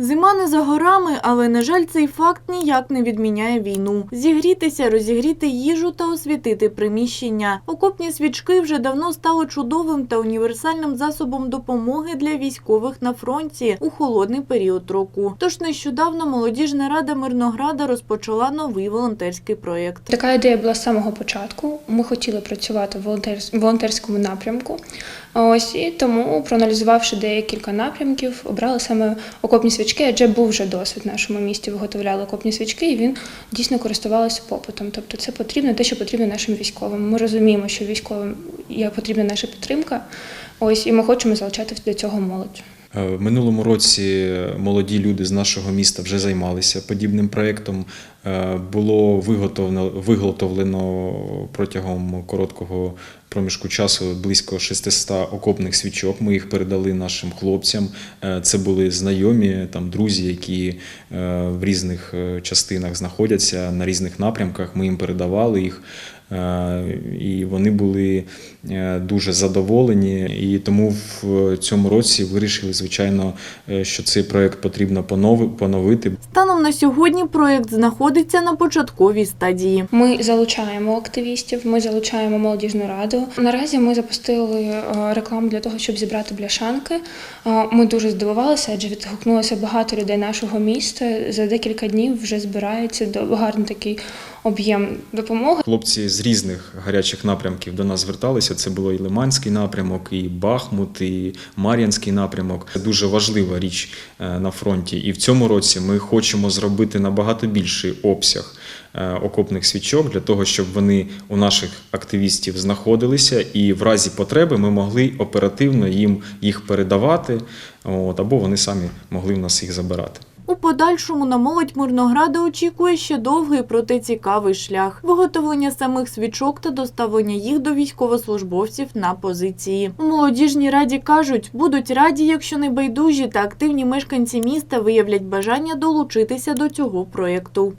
Зима не за горами, але, на жаль, цей факт ніяк не відміняє війну. Зігрітися, розігріти їжу та освітити приміщення. Окопні свічки вже давно стали чудовим та універсальним засобом допомоги для військових на фронті у холодний період року. Тож нещодавно молодіжна рада Мирнограда розпочала новий волонтерський проєкт. Така ідея була з самого початку. Ми хотіли працювати в волонтерському напрямку. Ось і тому, проаналізувавши декілька напрямків, обрали саме окопні свічки, адже був вже досвід в нашому місті. Виготовляли окопні свічки, і він дійсно користувався попитом. Тобто, це потрібно те, що потрібно нашим військовим. Ми розуміємо, що військовим є потрібна наша підтримка. Ось і ми хочемо залучати до цього молодь. Е, В минулому році молоді люди з нашого міста вже займалися подібним проєктом. Е, Було виготовлено, виготовлено протягом короткого проміжку часу близько 600 окопних свічок. Ми їх передали нашим хлопцям. Е, Це були знайомі, там друзі, які в різних частинах знаходяться на різних напрямках. Ми їм передавали їх. Е, І вони були е, дуже задоволені, і тому в цьому році вирішили, звичайно, е, що цей проект потрібно понови- поновити. Станом на сьогодні проєкт знаходиться на початковій стадії. Ми залучаємо активістів, ми залучаємо молодіжну раду. Наразі ми запустили рекламу для того, щоб зібрати бляшанки. Ми дуже здивувалися, адже відгукнулося багато людей нашого міста. За декілька днів вже збирається до гарний такий об'єм допомоги. Хлопці з різних гарячих напрямків до нас зверталися. Це було і Лиманський напрямок, і Бахмут, і Мар'янський напрямок. Це дуже важлива річ е, на фронті. І в цьому році ми хочемо зробити набагато більший обсяг е, окопних свічок для того, щоб вони у наших активістів знаходилися, і в разі потреби ми могли оперативно їм їх передавати, от, або вони самі могли в нас їх забирати. У подальшому на молодь Мирнограда очікує ще довгий, проте цікавий шлях виготовлення самих свічок та доставлення їх до військовослужбовців на позиції. У молодіжній раді кажуть, будуть раді, якщо небайдужі та активні мешканці міста виявлять бажання долучитися до цього проєкту.